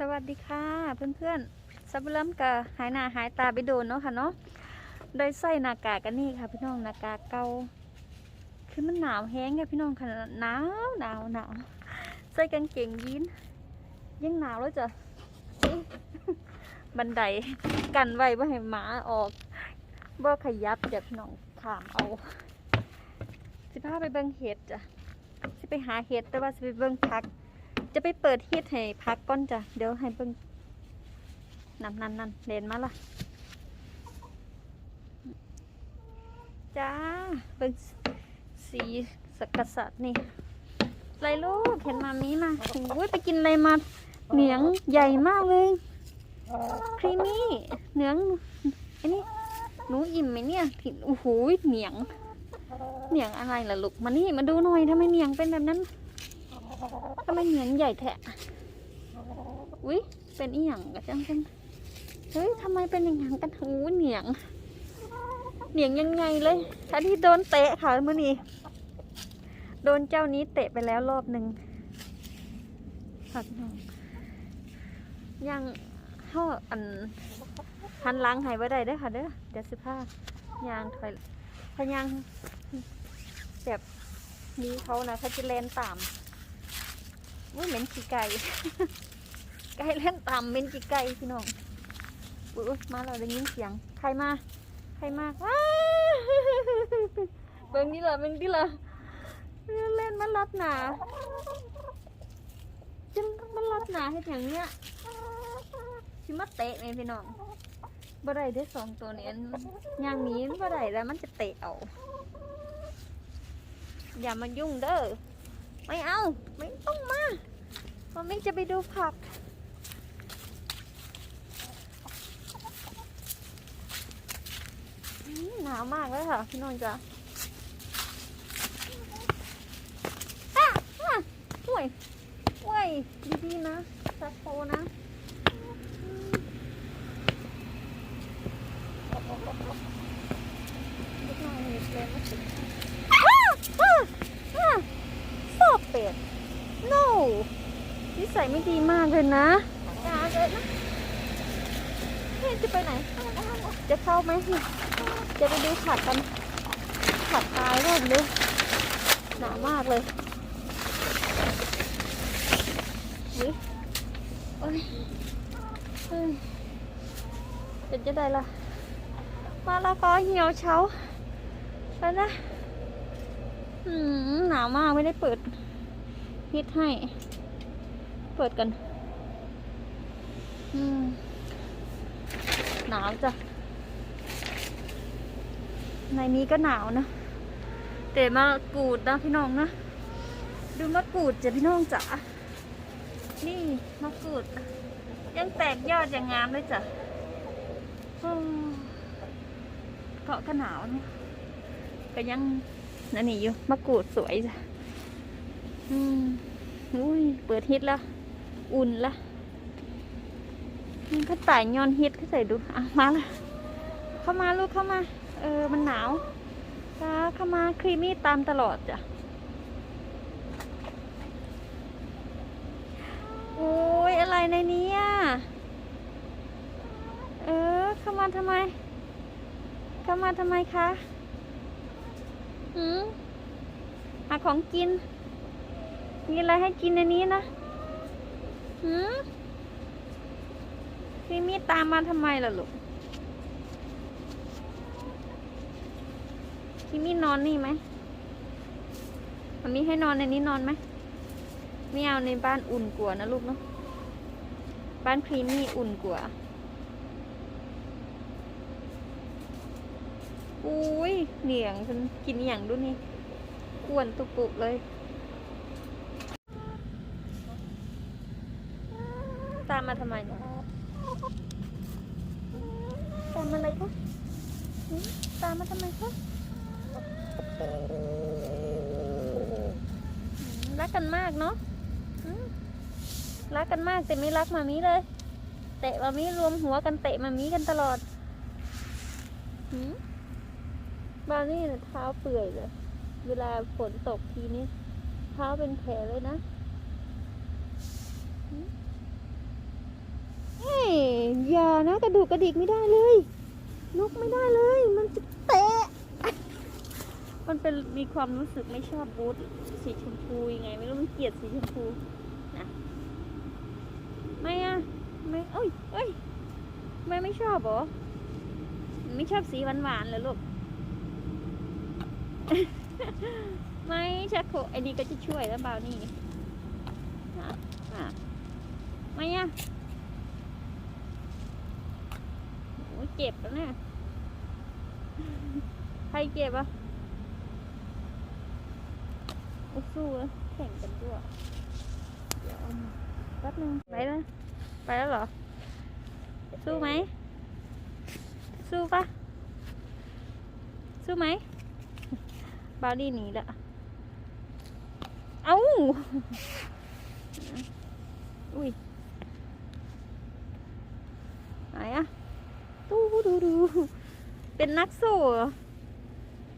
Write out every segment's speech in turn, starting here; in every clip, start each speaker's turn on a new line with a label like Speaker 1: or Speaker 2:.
Speaker 1: สวัสดีค่ะเพื่อนๆสับเริ่มกะหายหน้าหายตาไปโดนเนาะค่ะเนาะได้ใส่หน้ากากกันนี่ค่ะ พี่น้องหน้ากากเกาคือมันหนาวแห้งค่ะพี่น้องค่ะหนาวหนาวหนาวใส่กางเกงยีนยังหนาวแล้วจ้ะบันไดกันไว้ว่าให้หมาออกบ่ขยับจ้ะพี่น้องขามเอา สิพาไปเบิ่งเห็ดจ้ะสิไปหาเห็ดแต่ว่าสิไปเบิ่งพัก จะไปเปิดฮีทให้พักก่อนจ้ะ เดี๋ยวให้เบิ่งนั่นนั่นนั่นเดนมาละจ้าเบิ่งสีสกษัตริย์นี่ไรลูกเห็นมามีมาโอ้ยไปกินอะไรมาเหนียงใหญ่มากเลยครีมี่เหนียงไอ้นี่หนูอิ่มไหมเนี่ยผิดโอ้โหเหนียงเหนียงอะไรล่ะลูกมานี่มาดูหน่อยทำไมเหนียงเป็นแบบนั้น ไมเหนียงใหญ่แทะอุ้ยเป็นอีหยังกันจังจังเฮ้ยทำไมเป็นอย่างนั้นกันหูเหนียง เหนียงยังไงเลยท่าที่โดนเตะค่ะเมื่อนี้ โดนเจ้านี้เตะไปแล้วรอบหนึ่งค่ะพี่น้องยังเข้าอันหันล้างหายไว้ได้เด้อค่ะเด้อเดี๋ยวสิผ้ายางถอยพยางแบบนี้เขานะเขาจะเลนตาม อุ้ยเหม็นขี้ไก่ ไก่เล่นตามเหม็นขี้ไก่พี่น้องอุ้ยมาเราได้ยินเสียง ใครมา ใครมาว้าเบิ่งนี่ละเบิ่งนี่ละเล่นมันรัดหนาจึงมันรัดหนาให้อย่างเนี้ยชิมาเตะไหมพี่น้องบ่ได้ได้สองตัวนี้ย่างนี้บ่ได้แล้วมันจะเตะเอาอย่ามายุ่งเด้อ ไม่เอา ไม่ต้องมามันไม่จะไปดูผัก หนาวมากเลยค่ะ พี่นนท์จ้ะอะอะห่วยห่วยดีๆนะสัโคนะอืมลูกน้องมีเเป็ด no นิสัยไม่ดีมากเลยนะอย่าเลยนะเฮ้ยจะไปไหน จะเข้าไหม จะไปดูผักกันผักตายร่มเลยหนาวมากเลยวิโอ้ยเฮ้ยเป็นจะได้ละมาละกอเหี่ยวเฉาแล้วนะหนาวมากไม่ได้เปิด ฮิตให้ เปิดกัน อืม หนาวจ้ะ ในนี้ก็หนาวนะแต่มากรูดนะพี่น้องนะ ดูมะกรูดจ้ะพี่น้องจ๋านี่มะกรูด ยังแตกยอดอย่างงามเลยจ้ะเกาะก็หนาวนะก็ยังนั่นนี่อยู่มะกรูดสวยจ้ะ อืมอุ้ย เปิดฮิตแล้วอุ่นละมันก็ต่ายยอนฮิตก็ใส่ดูอะมาละเข้ามาลูกเข้ามา เออ มันหนาวจ้าเข้ามาครีมมี่ตามตลอดจ้ะโอ้ยอะไรในนี้อะเออ เข้ามาทำไม เข้ามาทำไมคะหืมหาของกิน มีอะไรให้กินในนี้นะหืมพี่มีตามมาทำไมล่ะลูกพี่มีนอนนี่ไหมมันมีให้นอนในนี้นอนไหมไม่เอาในบ้านอุ่นกว่านะลูกเนาะ บ้านพรีมี่อุ่นกว่าอุ้ยเหนียงฉันกินอย่างดูนี่อ้วนตุปุกเลย ตา มมาทำไมเนี่ยตามมาอะไรคะหืมตามมาทำไมคะหืมรักกันมากเนาะหืมรักกันมากแต่ไม่รักมามีเลย เตะมามีรวมหัวกันเตะมามีกันตลอดหืมบานี่เนี่ยเท้าเปื่อยเลย เวลาฝนตกทีนี้เท้าเป็นแผลเลยนะหืม อย่านะกระดูกกระดิกไม่ได้เลย นกไม่ได้เลย มันจะเตะ มันเป็นมีความรู้สึกไม่ชอบบูทสีชมพูยังไง ไม่รู้มันเกลียดสีชมพูนะไม่อะไม่เอ้ยเอ้ยไม่ไม่ชอบหรอไม่ชอบสีหวานๆเลยลูกไม่ชักโคไอ้นี่ก็จะช่วยแล้วเบานี่นะอะไม่อะโอ้ย เจ็บแล้วเนี่ย ใครเจ็บอะโอ้สู้แล้วแข่งกันด้วย เดี๋ยวเอามาแป๊บนึงไปแล้ว ไปแล้วเหรอ สู้ไหม สู้ปะสู้ไหมบาดี้หนีละ เอ้า อุ้ยไหนอะ ดูดู เป็นนักสู้เหรอ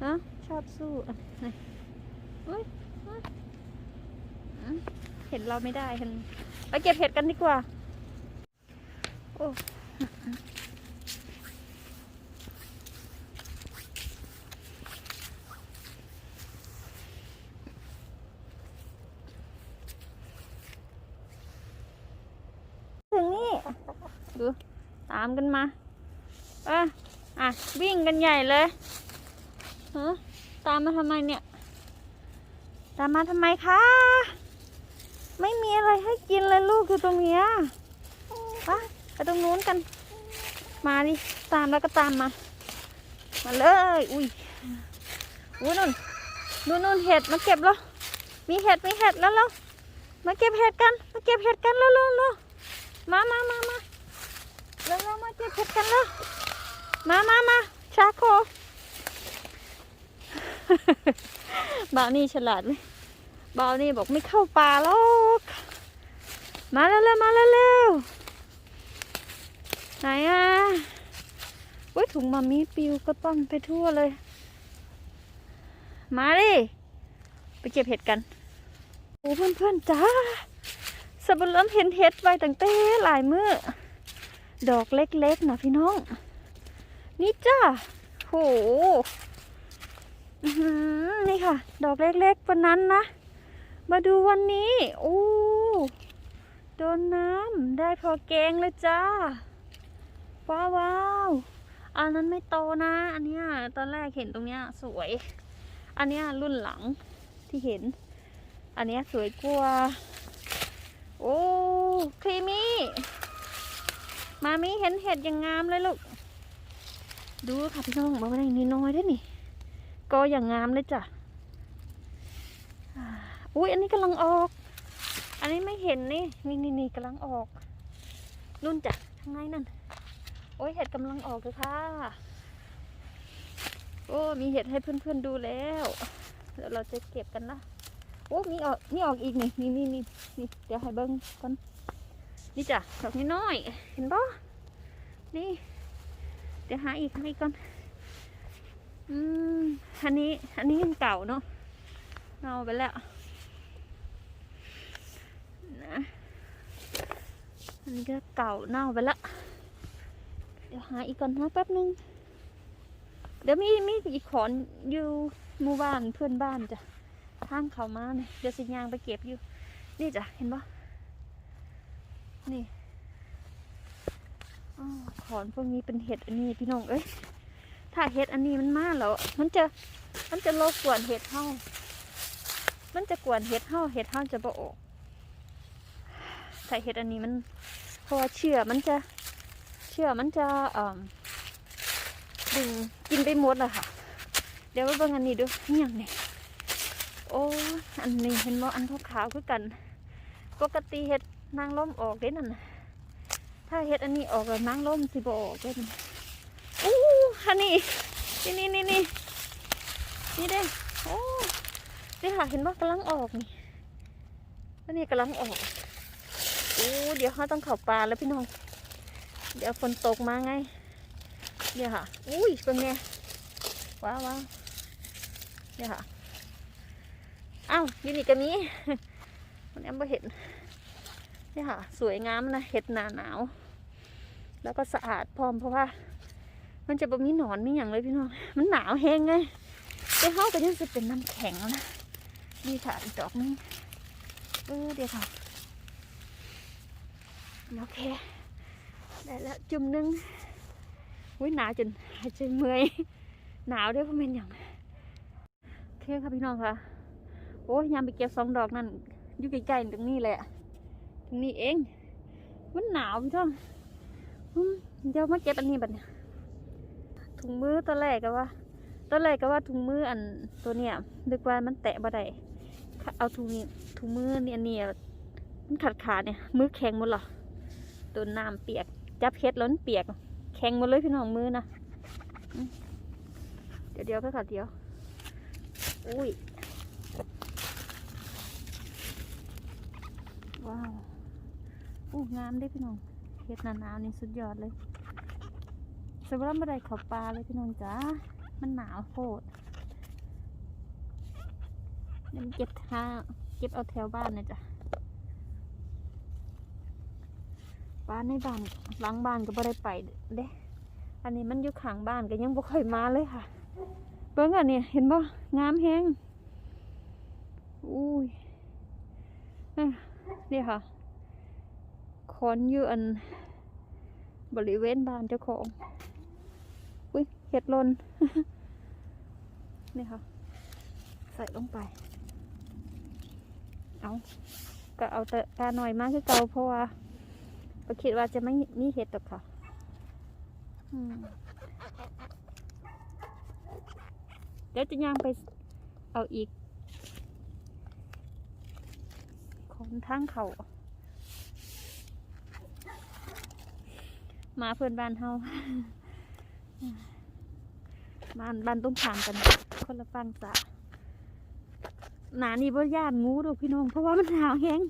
Speaker 1: ฮะชอบสู้อะเห็นเราไม่ได้เห็นไปเก็บเห็ดกันดีกว่า โอ้ถึงนี่ ดู ตามกันมา เอะอะ วิ่งกันใหญ่เลยเฮะตามมาทำไมเนี่ย ตามมาทำไมคะ ไม่มีอะไรให้กินเลยลูกคือตรงเนี้ยไปไปตรงนู้นกัน มาดิ ตามแล้วก็ตามมา มาเลย อุ้ยอุ้ยนู่นนู่นนู่นเห็ดมาเก็บแล้วมีเห็ดมีเห็ดแล้วแล้วมาเก็บเห็ดกัน มาเก็บเห็ดกันแล้วแล้วแล้วมามามามาแล้วแล้วมาเก็บเห็ดกันแล้ว มามามาชาโคบ่าวนี่ฉลาดไหมบ่าวนี่บอกไม่เข้าป่าหรอกมาเร็วมาเร็วไหนอะอุ้ยถุงมามีปิวก็ต้องไปทั่วเลย มาดิไปเก็บเห็ดกันโอ้เพื่อนๆจ้าสบเริ่มเห็นเห็ดไว้ตั้งแต่หลายมือดอกเล็กๆนะพี่น้อง นี่จ้าโหนี่ค่ะ ดอกเล็กๆวันนั้นนะ มาดูวันนี้โอ้โดนน้ำได้พอแกงเลยจ้า ว้าวาวอันนั้นไม่โตนะ อันเนี้ยตอนแรกเห็นตรงเนี้ยสวย อันเนี้ยรุ่นหลังที่เห็น อันเนี้ยสวยกว่าโอ้ครีมี่มามีเห็นเห็ดอย่างงามเลยลูก ดูค่ะพี่น้องมาไว้ในนี้น้อยได้อนี่ก็อย่างงามเลยจ้ะอุ้ยอันนี้กำลังออก อันนี้ไม่เห็นนี่นี่นี่นี่กำลังออกนุ่นจ้ะทางนนั่นโอ้ยเห็ดกำลังออกเลยค่ะ โอ้มีเห็ดให้เพื่อนๆดูแล้วเดี๋ยวเราจะเก็บกันนะโอ้มีออกมีออกอีกนี่นี่นี่นี่นี่เดี๋ยวให้เบิ้งก่อนนี่จ้ะดอกน้อยๆเห็นปะนี่ เดี๋ยวหาอีกหาอีกก่อน อืม อันนี้ อันนี้ยังเก่าเนาะ เอาไปแล้ว นะ อันนี้ก็เก่าเน่าไปละเดี๋ยวหาอีกก่อนนะแป๊บนึง เดี๋ยวมีมีอีกขอนอยู่หมู่บ้านเพื่อนบ้านจ้ะทางเขามาเนี่ยเดี๋ยวสิยางไปเก็บอยู่ นี่จ้ะเห็นปะนี่ ขอนพวกนี้เป็นเห็ดอันนี้พี่น้องเอ้ยถ้าเห็ดอันนี้มันมาแล้ว มันจะมันจะโลกวนเห็ดเฮามันจะกวนเห็ดเฮาเห็ดเฮาจะบ่ออกถ้าเห็ดอันนี้มันเพราะว่าเชื่อมันจะเชื่อมันจะดึงกินไปหมดเลยค่ะ เดี๋ยวมาเบิ่งอันนี้ดูนี่อย่างนี้โอ้อันนี้เห็นบ่าอันขาวๆคือกัน ปกติเห็ดนางล้มออกเด้นั่นน่ะ ถ้าเห็ดอันนี้ออกแล้วนางล้มสิบออกเด้นั่นอู้ฮันนี่นี่นี่นี่นี่นี่เด้โอ้นี่ค่ะเห็นว่ากำลังออกนี่อันนี้กำลังออกโอ้เดี๋ยวเขาต้องเข่าปลาแล้วพี่น้อง เดี๋ยวฝนตกมาไง เดี๋ยวค่ะ อุ้ยเป็นไงว้าวว้าวเดี๋ยวค่ะอ้าวยูนี่ก็มีมันแอมบ่เห็น นี่ค่ะ สวยงามนะเห็ดหนาหนาว แล้วก็สะอาดพร้อมเพราะว่า มันจะบ่มีหนอนมีอย่างเลยพี่น้อง มันหนาวแห้งไงแต่เฮาก็ยังจะเป็นน้ำแข็งนะนี่ค่ะอีกดอกนึงเออเดี๋ยวค่ะโอเคได้แล้วจุ่มนึงอุ้ยหนาวจนหายใจเมื่อยหนาวด้วยเพราะเป็นอย่างโอเคค่ะพี่น้องค่ะโอ้ยยามไปเก็บสองดอกนั่นอยู่ใกล้ๆตรงนี้แหละ ตรงนี้เอง มันหนาวพี่น้องเดี๋ยวมาเก็บอันนี้บัดเนี่ยถุงมือตอนแรกก็ว่าตอนแรกก็ว่าถุงมืออันตัวเนี้ยนึกว่ามันแตะบ่ได้เอาถุงนี้ถุงมือเนี่ยอันนี้มันขาดขาดเนี่ย มือแข็งหมดเหรอตัวน้ำเปียก จับเฮ็ดล้นเปียก แข็งหมดเลยพี่น้องมือนะเดี๋ยวเดี๋ยวก็ค่ะเดี๋ยว อุ้ย ว้าว อู้งามเด้พี่น้องเฮ็ดหนาวๆนี่สุดยอดเลยสำหรับบันไดเขอบปลาเลยพี่น้องจ้ามันหนาวโคตรเดี๋ยวมันเก็บท่าเก็บเอาแถวบ้านนะจ๊ะบ้านในบ้านหลังบ้านก็บ่ได้ไปเด้อันนี้มันอยู่ข้างบ้านก็ยังบ่ค่อยมาเลยค่ะเบิ่งอันนี้เห็นบ่งามแฮงอุ้ยเอ้ยนี่ค่ะ คอนอยู่อัน บริเวณบ้านเจ้าของ อุ้ยเห็ดลนนี่ค่ะ ใส่ลงไป เอาก็เอาแต่ตาหน่อยมากคือเก่าเพราะว่าก็คิดว่าจะไม่มีเห็ดหรอกค่ะเดี๋ยวจะย่างไปเอาอีก ของทางเขา มาเพื่อนบ้านเฮาบ้านบ้านต้องผ่านกัน คนละฟังจ้ะหนานี่บ่ย่านงูดอกพี่น้อง เพราะว่ามันหนาวแห้ง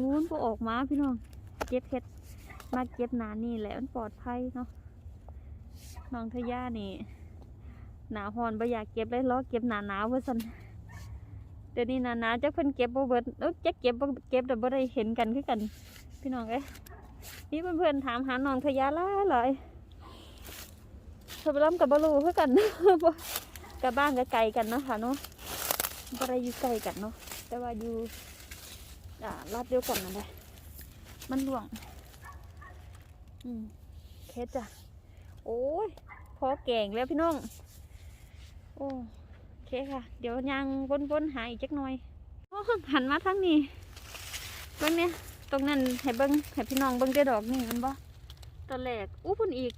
Speaker 1: งูมันบ่ออกมาพี่น้องเก็บเห็ดมาเก็บหนานี่แหละมันปลอดภัยเนาะน้องทย่านี่ หนาวฮอนบ่อยากเก็บเลยล้อเก็บหนาหนาวเพื่อสันเดี๋ยวนี้หนาหนาวจักเพิ่นเก็บบ่เบิดเอ้ยจักเก็บบ่เก็บแต่บ่ได้เห็นกันคือกัน พี่น้องเอ้ นี่เพื่อนๆถามหาน้องทยาหลายหลายเธอไปล้ำกับบ่รู้คือกันกับบ้านก็ไกลกันนะคะเนาะบ่ได้อยู่ใกล้กันเนาะแต่ว่าอยู่อ่าลาดเดียวกันนั่นแหละมันหลวง อืมเคสจ้ะโอ้ยพอแก่งแล้วพี่น้อง โอ้เคค่ะ เดี๋ยวยังวนๆหาอีกจักหน่อยโอ้หันมาทางนี้เบิ้งเนี่ย ตรงนั้นให้เบิ้งให้พี่น้องเบิ้งได้ดอกนี่มันบ่ตอนแรกอู้พุ่นอีก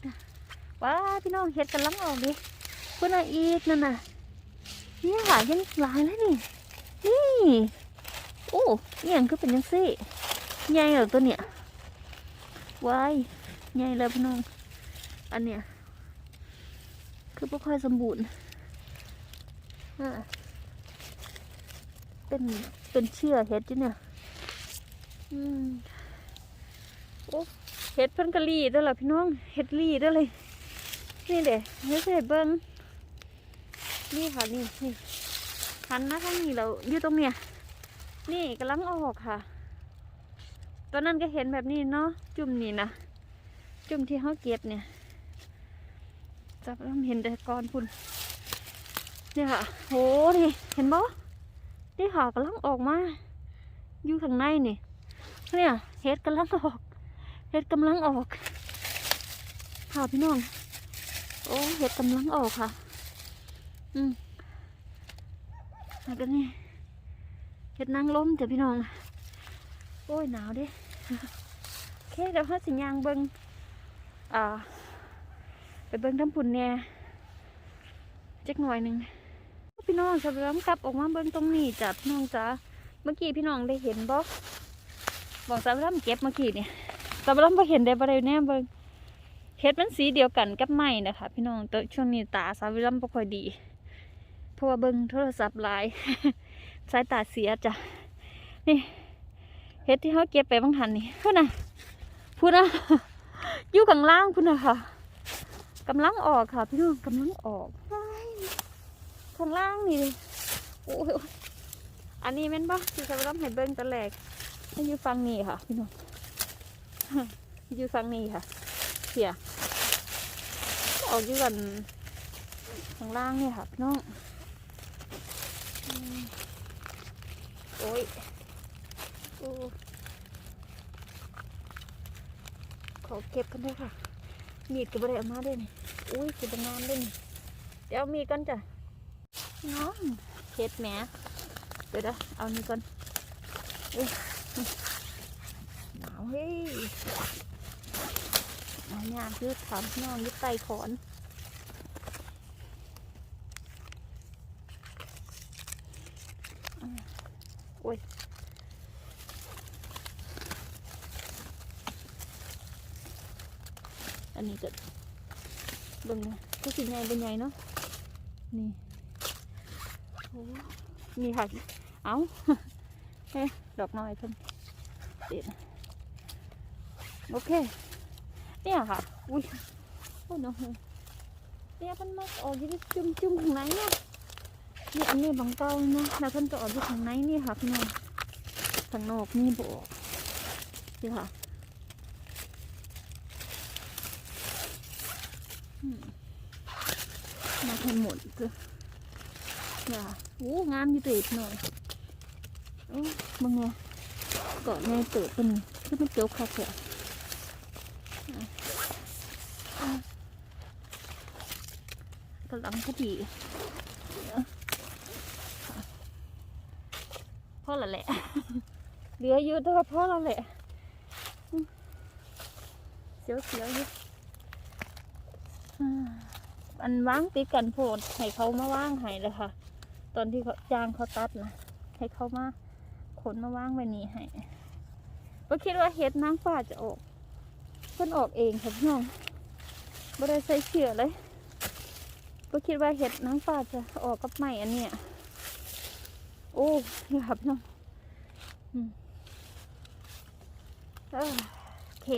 Speaker 1: ว้าพี่น้องเฮ็ดกันลังออกดิพุ่นอีกนั่นน่ะเนี่ยค่ะยังหลายแล้วนี่นี่โอ้เนี่ยงคือเป็นยังซี่ใหญ่เหรอตัวเนี้ยว้ายใหญ่เลยพี่น้องอันเนี้ยคือบ่ค่อยสมบูรณ์อ่าเป็นเป็นเชื่อเห็ดจีเนี่ย อืมโอ้เห็ดเพิ่นกะลีเด้อล่ะพี่น้องเห็ดลีเด้อเลยนี่เด้เฮ็ดให้เบิ่งนี่ค่ะนี่นี่หันมาทางนี้เราอยู่ตรงเนี้ยนี่กำลังออกค่ะตอนนั้นก็เห็นแบบนี้เนาะจุ่มนี่นะจุ่มที่เขาเก็บเนี่ยจับแล้วเห็นแต่ก้อนพุ่นนี่ค่ะโหนี่เห็นบ่นี่ค่ะกำลังออกมาอยู่ข้างในนี่ เนี่ยเห็ดกำลังออกเห็ดกำลังออกค่ะพี่น้อง โอ้เห็ดกำลังออกค่ะ อืมแล้วก็นี่เห็ดนางล้มจ้ะพี่น้อง โอ้ยหนาวเด้โอเคเดี๋ยวเขาสิยางเบิงอ่าไปเบิงน้ำปุ่นแหน่จักหน่อยหนึ่งพี่น้องสำหรับกลับออกมาเบิ่งตรงนี้จ้ะพี่น้องจ้าเมื่อกี้พี่น้องได้เห็นบ่ บอกสำหรับเก็บเมื่อกี้เนี่ยสำหรับบ่เห็นได้บ่ได้แน่เบิ่งเห็ดมันสีเดียวกันกับไม้นะคะพี่น้องแต่ช่วงนี้ตาสาวิรัมบ่ค่อยดี เพราะว่าเบิ่งโทรศัพท์หลายสายตาเสียจ้ะนี่เห็ดที่เขาเก็บไปบางทันนี่พูดนะพูดนะอยู่ข้างล่างพูดนะค่ะกำลังออกค่ะพี่น้องกำลังออกข้างล่างนี่อ้ยโอ้ยอันนี้แม่นปะที่สำหรับเห็ดเบิ้งตะแหลก อยู่ฟังนี่ค่ะ พี่น้องอยู่ฟังนี่ค่ะเพียออกอยู่กันข้างล่างเนี่ยค่ะพี่น้องโอ้ยโอ้ขอเก็บกันด้วยค่ะ มีดก็บ่ได้เอามาด้วยนี่อุ้ยคือเป็นงานด้วยนี่เดี๋ยวมีกันจ้ะน้องเฮ็ดแหมเดี๋ยวเดี๋ยวเอานี่ก่อน เฮ้ยหนาวเนี่ยคือถามพี่น้องยึดไตขอนโอ้ยอันนี้ก็เบิ่งก็สิใหญ่เป็นใหญ่เนาะนี่โอ้นี่ค่ะ เอาเฮ้ดอกน้อยเพิ่นเด็ด โอเค เนี่ยค่ะ อุ้ยโอ้เนาะเนี่ยมันมาออกอยู่ที่จุ่มจุ่มข้างในเนี่ยนี่อันนี้บางเก้านะแล้วพิ่นก็ออกอยู่ข้างในนี่ค่ะพี่น้องข้างนอกนี่บอกนี่ค่ะมาให้หมดคืออย่าโอ้งามอยู่ติบหน่อยโอ้มึงไงเกาะในเติบเป็นคือมันเจียวคักเลยกำ ลังพอดีพ่อละแหละ เหลืออยู่แต่ว่าพ่อเราแหละอืมเสียวๆอยู่อ่าอันว่างติดกันโพดให้เขามาว่างให้เลยค่ะ ตอนที่เขาจ้างเขาตัดนะให้เขามาขนมาว่างไว้นี่ให้ก็คิดว่าเฮ็ดนางฟ้าจะออกเพิ่นออกเองค่ะพี่น้องบ่ได้ใส่เชือเลย ก็คิดว่าเห็ดนางฟ้าจะออกกับไม้อันเนี้ยโอ้นี่ค่ะพี่น้องโอเค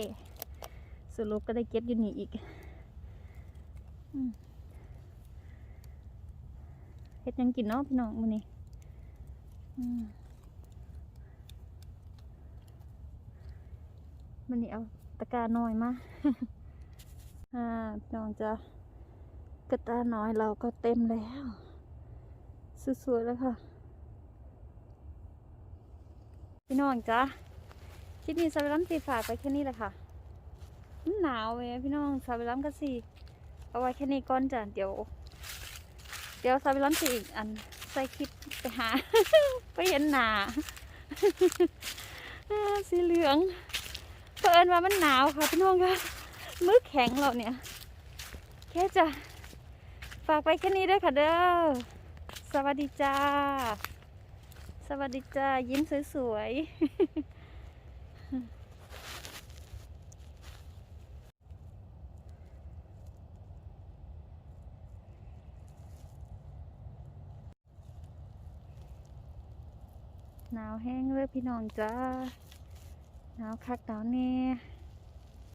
Speaker 1: สรุปก็ได้เก็บอยู่นี่อีกเฮ็ดยังกินเนาะพี่น้องมื้อนี้มมื้อนี้เอาตะกร้าน้อยมาอ่าพี่น้องจะ กระตาน้อยเราก็เต็มแล้ว สวยๆแล้วค่ะ พี่น้องจ้ะคลิปนี้ซาเวลัมสีฝากไปแค่นี้แหละค่ะหนาวเว้ยพี่น้องซาเวลัมก็สีเอาไว้แค่นี้ก่อนจ้ะเดี๋ยว เดี๋ยวซาบิลอนสิอีกอันใส่คลิปไปหา ไปเห็นหนาสีเหลืองเพิ่นว่ามันหนาวค่ะพี่น้องค่ะมือแข็งเราเนี่ย แค่จะ ฝากไปแค่นี้ด้วยค่ะเด้อ สวัสดีจ้า สวัสดีจ้า ยิ้มสวยๆหนาวแห้งเลยพี่น้องจ้า หนาวคักหนาวแน่